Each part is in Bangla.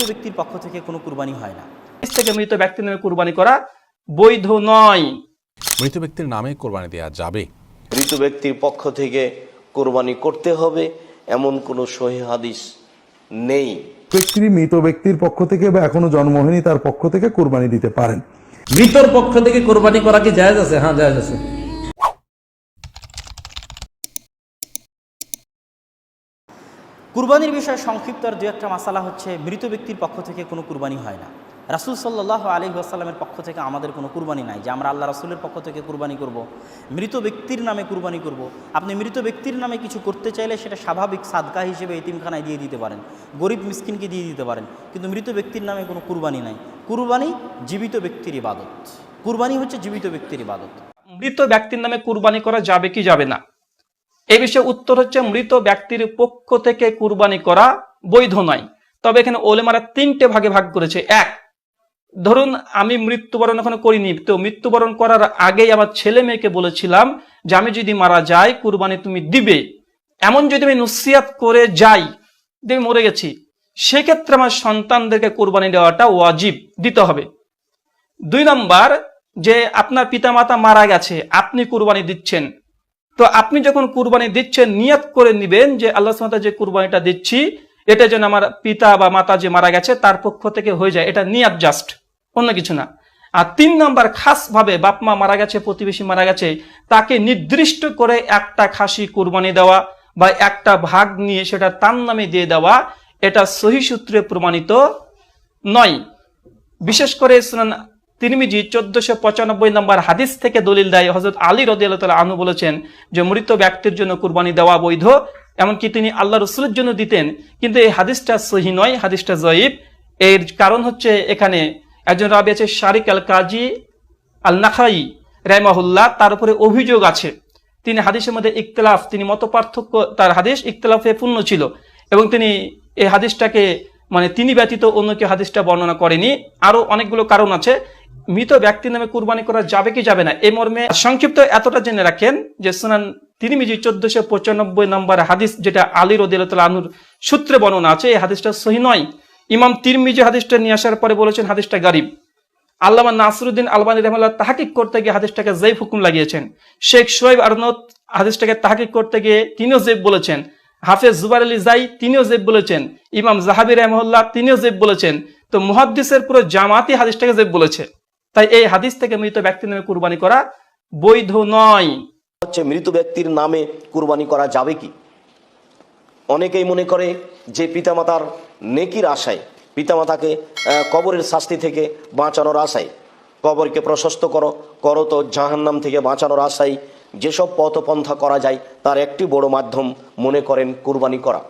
মৃত ব্যক্তির পক্ষ থেকে কোনো কুরবানি হয় না। থেকে মৃত ব্যক্তির নামে কুরবানি করা বৈধ নয়। মৃত ব্যক্তির নামে কোরবানি দেওয়া যাবে। মৃত ব্যক্তির পক্ষ থেকে কোরবানি করতে হবে এমন কোনো সহি হাদিস নেই। ব্যক্তি মৃত ব্যক্তির পক্ষ থেকে বা এখনও জন্ম হয়নি তার পক্ষ থেকে কোরবানি দিতে পারেন। মৃতর পক্ষ থেকে কোরবানি করা কি জায়েজ আছে? হ্যাঁ জায়েজ আছে। কুরবানির বিষয়ে সংক্ষিপ্ত আর দু একটা মাসালা হচ্ছে, মৃত ব্যক্তির পক্ষ থেকে কোনো কুরবানি হয় না রাসুল সাল্লাহ আলী আসাল্লামের পক্ষ থেকে আমাদের কোনো কুরবানি নাই যে আমরা আল্লাহ রাসুলের পক্ষ থেকে কুরবানি করব। মৃত ব্যক্তির নামে কুরবানি করব। আপনি মৃত ব্যক্তির নামে কিছু করতে চাইলে সেটা স্বাভাবিক সাদকা হিসেবে এতিমখানায় দিয়ে দিতে পারেন, গরিব মিসকিনকে দিয়ে দিতে পারেন, কিন্তু মৃত ব্যক্তির নামে কোনো কুরবানি নাই কুরবানি জীবিত ব্যক্তির ইবাদত কুরবানি হচ্ছে জীবিত ব্যক্তির ইবাদত মৃত ব্যক্তির নামে কুরবানি করা যাবে কি যাবে না এই বিষয়ে উত্তর হচ্ছে মৃত ব্যক্তির পক্ষ থেকে কুরবানি করা বৈধ নয়। তবে এখানে ওলেমারা তিনটে ভাগে ভাগ করেছে। এক, ধরুন আমি মৃত্যুবরণ এখনও করিনি, তো মৃত্যুবরণ করার আগেই আমার ছেলে মেয়েকে বলেছিলাম যে আমি যদি মারা যাই, কুরবানি তুমি দিবে। এমন যদি আমি নুসিয়াত করে যাই আমি মরে গেছি, সেক্ষেত্রে আমার সন্তানদেরকে কুরবানি দেওয়াটা ওয়াজিব, দিতে হবে। দুই নম্বর, যে আপনার পিতামাতা মারা গেছে, আপনি কুরবানি দিচ্ছেন তো আপনি যখন কুরবানি দিচ্ছেন, নিয়াত করে নিবেন যে আল্লাহ সুবহানাহু যে কুরবানিটা দিচ্ছি, এটা যেন আমার পিতা বা মাতা যে মারা গেছে, তার পক্ষ থেকে হয়ে যায়। এটা নিয়াত জাস্ট, অন্য কিছু না। আর তিন নম্বর খাস ভাবে বাপ মারা গেছে, প্রতিবেশী মারা গেছে, তাকে নির্দিষ্ট করে একটা খাসি কুরবানি দেওয়া বা একটা ভাগ নিয়ে সেটা তার নামে দিয়ে দেওয়া, এটা সহি সূত্রে প্রমাণিত নয়। বিশেষ করে তিরমিজি চোদ্দশো পঁচানব্বই নম্বর হাদিস থেকে দলিল দেয় হজরত আলী রদিয়াল আনু বলেছেন যে, মৃত ব্যক্তির জন্য কুরবানি দেওয়া বৈধ, এমনকি তিনি আল্লাহ রসুলের জন্য দিতেন, কিন্তু এই হাদিসটা সহি নয়, হাদিসটা জয়ীব এর কারণ হচ্ছে এখানে একজন রাবি আছে শারিক আল কাজী আল নাখাই রাইমাহুল্লাহ তার উপরে অভিযোগ আছে। তিনি হাদিসের মধ্যে ইকতলাফ তিনি মত পার্থক্য তার হাদিস ইখতলাফে পূর্ণ ছিল এবং তিনি এই হাদিসটাকে মানে তিনি ব্যতীত অন্য কেউ হাদিসটা বর্ণনা করেনি। আরও অনেকগুলো কারণ আছে। মৃত ব্যক্তির নামে কুরবানি করা যাবে কি যাবে না, এই মর্মে সংক্ষিপ্ত এতটা জেনে রাখেন যে সুনান তিনি মিজি চোদ্দশো পঁচানব্বই নম্বর হাদিস, যেটা আলী রদিয়াল আনুর সূত্রে বর্ণনা আছে, এই হাদিসটা সহি নয়। ইমাম তিরমিজি হাদিসটা নিয়ে আসার পরে বলেছেন, হাদিসটা গারিব। আল্লামা নাসরুদ্দিন আলবানী রহমাল্লাহ তাহাকিক করতে গিয়ে হাদিসটাকে জৈব হুকুম লাগিয়েছেন। শেখ শোয়েব আরনত হাদিসটাকে তাহাকিক করতে গিয়ে তিনিও জেব বলেছেন। হাফেজ জুবার আলী জাই তিনিও জেব বলেছেন। ইমাম জাহাবি রহমল্লাহ তিনিও জেব বলেছেন। তো মুহাদ্দিসের পুরো জামাতি হাদিসটাকে জেব বলেছে। তাই এই হাদিস থেকে মৃত ব্যক্তির নামে কুরবানি করা বৈধ নয়। হচ্ছে মৃত ব্যক্তির নামে কুরবানি করা যাবে কি? অনেকেই মনে করে যে পিতামাতার নেকির আশায়, পিতামাতাকে কবরের শাস্তি থেকে বাঁচানোর আশায়, কবরকে প্রশস্ত করো করো তো জাহান্নাম থেকে বাঁচানোর আশায় যেসব পথপন্থা করা যায় তার একটি বড় মাধ্যম মনে করেন কুরবানি করা।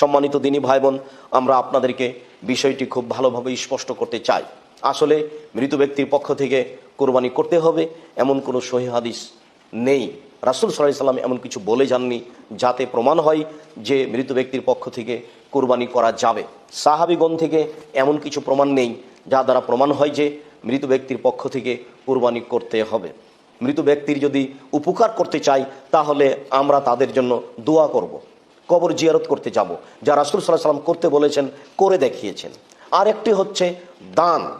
সম্মানিত দিনী ভাই বোন, আমরা আপনাদেরকে বিষয়টি খুব ভালোভাবে স্পষ্ট করতে চাই। আসলে মৃত ব্যক্তির পক্ষ থেকে কোরবানি করতে হবে। এমন কোনো সহি হাদিস নেই। রাসুল সাল্লাহ সাল্লাম এমন কিছু বলে যাননি, যাতে প্রমাণ হয় যে মৃত ব্যক্তির পক্ষ থেকে কোরবানি করা যাবে। সাহাবিগণ থেকে এমন কিছু প্রমাণ নেই যা দ্বারা প্রমাণ হয় যে মৃত ব্যক্তির পক্ষ থেকে কোরবানি করতে হবে। মৃত ব্যক্তির যদি উপকার করতে চাই, তাহলে আমরা তাদের জন্য দোয়া করব। কবর জিয়ারত করতে যাব, যা রাসুল সাল্লাহ সাল্লাম করতে বলেছেন, করে দেখিয়েছেন। আর একটি হচ্ছে দান।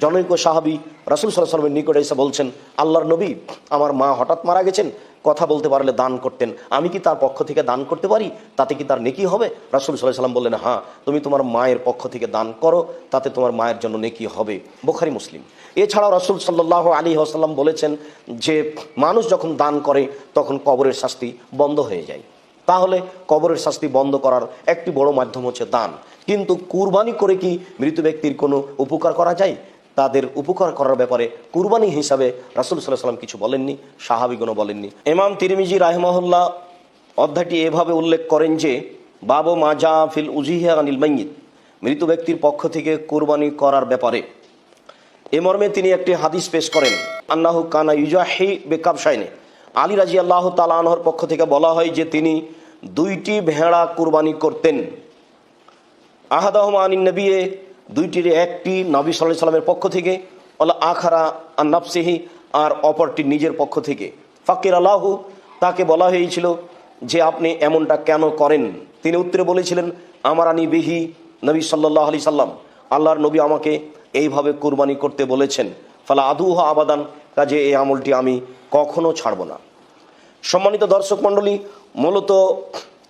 জনৈক সাহাবি রাসুল সাল্লামের নিকটে এসে বলছেন, আল্লাহর নবী, আমার মা হঠাৎ মারা গেছেন, কথা বলতে পারলে দান করতেন। আমি কি তার পক্ষ থেকে দান করতে পারি? তাতে কি তার নেকি হবে? রাসুল সাল্লাহ সাল্লাম বললেন হ্যাঁ তুমি তোমার মায়ের পক্ষ থেকে দান করো, তাতে তোমার মায়ের জন্য নেকি হবে। বোখারি, মুসলিম। এছাড়াও রাসুল সাল্লাহ আলী আসাল্লাম বলেছেন যে, মানুষ যখন দান করে, তখন কবরের শাস্তি বন্ধ হয়ে যায়। তাহলে কবরের শাস্তি বন্ধ করার একটি বড় মাধ্যম হচ্ছে দান। কিন্তু কুরবানি করে কি মৃত ব্যক্তির কোনো উপকার করা যায়? তাদের উপকার করার ব্যাপারে কুরবানি হিসাবে রাসুল সাল্লাহ সাল্লাম কিছু বলেননি সাহাবিগুনও বলেননি। এমাম তিরমিজি রাহমহল্লা অধ্যায়টি এভাবে উল্লেখ করেন যে, বাবু মাজা ফিল উজিহা আনিল মাইয়িত মৃত ব্যক্তির পক্ষ থেকে কুরবানি করার ব্যাপারে। এ মর্মে তিনি একটি হাদিস পেশ করেন আল্লাহ কানা ইউজাহি বেকাব সাইনে আলী রাজি আল্লাহ তালাহর পক্ষ থেকে বলা হয় যে, তিনি দুইটি ভেড়া কুরবানি করতেন। আহাদাহম আনিন নবিয়ে দুইটির একটি নবী সাল্লাহ সাল্লামের পক্ষ থেকে ওলা আখারা আন্নাফসিহি আর অপরটি নিজের পক্ষ থেকে। ফাকির আল্লাহু, তাকে বলা হয়েছিল যে আপনি এমনটা কেন করেন? তিনি উত্তরে বলেছিলেন আমার আনি বিহি নবী সাল্লাহ আলি সাল্লাম। আল্লাহর নবী আমাকে এইভাবে কুরবানি করতে বলেছেন। ফালা আদুহ আবাদান, কাজে এই আমলটি আমি কখনো ছাড়ব না। সম্মানিত দর্শক মণ্ডলী, মূলত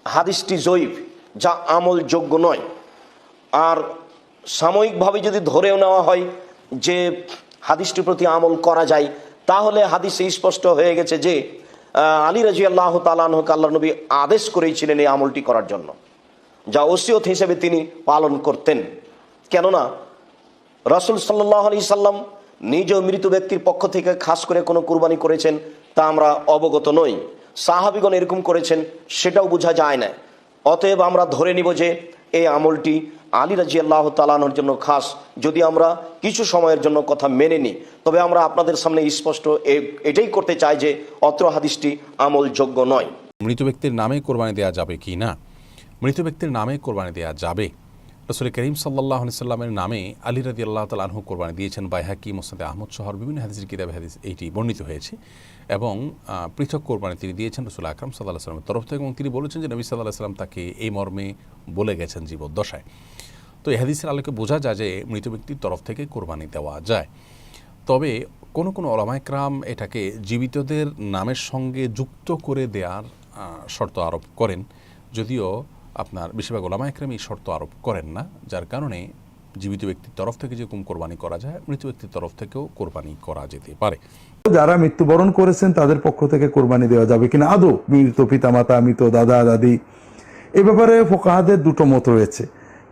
হাদিসটি জৈব যা আমলযোগ্য নয়। আর সাময়িকভাবে যদি ধরেও নেওয়া হয় যে হাদিসটির প্রতি আমল করা যায়, তাহলে হাদিসে স্পষ্ট হয়ে গেছে যে আলী রাজি আল্লাহ তালাহকে আল্লাহ নবী আদেশ করেছিলেন এই আমলটি করার জন্য। যা ওসিয়ত হিসেবে তিনি পালন করতেন। কেননা, রাসুল সাল্লাহ আলি সাল্লাম নিজ মৃত ব্যক্তির পক্ষ থেকে খাস করে কোনো কুরবানি করেছেন, তা আমরা অবগত নই। সাহাবিগণ এরকম করেছেন, সেটাও বোঝা যায় না। অতএব আমরা ধরে নিব যে, এই আমলটি আলী রাজি আল্লাহ তালানোর জন্য খাস। যদি আমরা কিছু সময়ের জন্য কথা মেনে নিই, তবে আমরা আপনাদের সামনে স্পষ্ট এটাই করতে চাই যে অত্র হাদিসটি আমলযোগ্য নয়। মৃত ব্যক্তির নামে কোরবানি দেওয়া যাবে কি না? মৃত ব্যক্তির নামে কোরবানি দেওয়া যাবে রসুল করিম সাল্লাহ সাল্লামের নামে আলী রাদি আল্লাহ তাল আনহু কোরবানি দিয়েছেন বাইহাকি মোসাদে আহমদ শহর বিভিন্ন হাদিসের কিতাবে, হাদিস এইটি বর্ণিত হয়েছে এবং পৃথক কোরবানি তিনি দিয়েছেন রসুল আকরম সাল্লাহ সাল্লামের তরফ থেকে এবং তিনি বলেছেন যে নবী সাল্লাহ সাল্লাম তাকে এই মর্মে বলে গেছেন জীবদ্দশায়। তো এই হাদিসের আলোকে বোঝা যায় যে মৃত ব্যক্তির তরফ থেকে কোরবানি দেওয়া যায়। তবে কোনো কোনো ওলামাইকরাম এটাকে জীবিতদের নামের সঙ্গে যুক্ত করে দেওয়ার শর্ত আরোপ করেন। যদিও আপনার বেশিরভাগ ওলামাইকরাম এই শর্ত আরোপ করেন না, যার কারণে জীবিত ব্যক্তির তরফ থেকে যেরকম কোরবানি করা যায়, মৃত ব্যক্তির তরফ থেকেও কোরবানি করা যেতে পারে। যারা মৃত্যুবরণ করেছেন, তাদের পক্ষ থেকে কোরবানি দেওয়া যাবে কিনা? আদৌ মৃত পিতামাতা, মৃত দাদা, দাদি? এ ব্যাপারে ফোকাহাদের দুটো মত রয়েছে।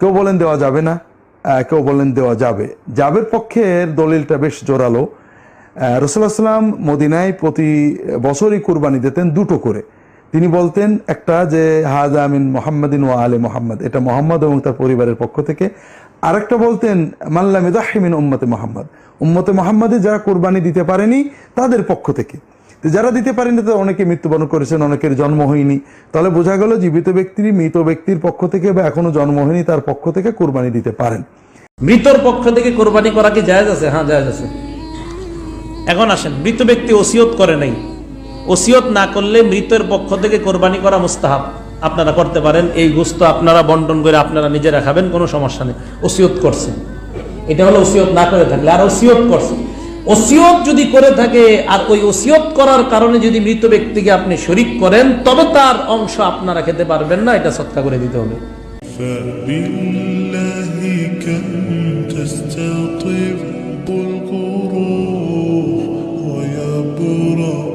কেউ বলেন দেওয়া যাবে না কেউ বলেন দেওয়া যাবে। যাবের পক্ষের দলিলটা বেশ জোরালো। রসুল্লাহ সাল্লাম মদিনায় প্রতি বছরই কোরবানি দিতেন দুটো করে। তিনি বলতেন একটা যে, হাজা আমিন মোহাম্মদিন ও আলে মোহাম্মদ। এটা মোহাম্মদ এবং তার পরিবারের পক্ষ থেকে। আরেকটা বলতেন মাল্লাম ইদাহিমিন উম্মতে মোহাম্মদ। উম্মতে মোহাম্মদে যারা কোরবানি দিতে পারেনি, তাদের পক্ষ থেকে। তো যারা দিতে পারেনি তো অনেকে মৃত্যুবরণ করেছেন, অনেকের জন্ম হয়নি। তাহলে বোঝা গেল, জীবিত ব্যক্তির, মৃত ব্যক্তির পক্ষ থেকে বা এখনও জন্ম হয়নি, তার পক্ষ থেকে কোরবানি দিতে পারেন। মৃতর পক্ষ থেকে কোরবানি করা কি জায়েজ আছে? হ্যাঁ জায়েজ আছে। এখন আসেন, মৃত ব্যক্তি ওসিয়ত করে নাই। ওসিয়ত না করলে মৃতের পক্ষ থেকে কোরবানি করা মুস্তাহাব আপনারা করতে পারেন এই গোস্ত আপনারা বন্টন করে আপনারা নিজেরা খাবেন কোনো সমস্যা নেই ওসিয়ত করছে এটা হলো ওসিয়ত না করে থাকলে আর ওসিয়ত করছে ওসিয়ত যদি করে থাকে আর ওই ওসিয়ত করার কারণে যদি মৃত ব্যক্তিকে আপনি শরিক করেন তবে তার অংশ আপনারা খেতে পারবেন না এটা সৎকা করে দিতে হবে فبالله كم تستطيب القروح ويبرأ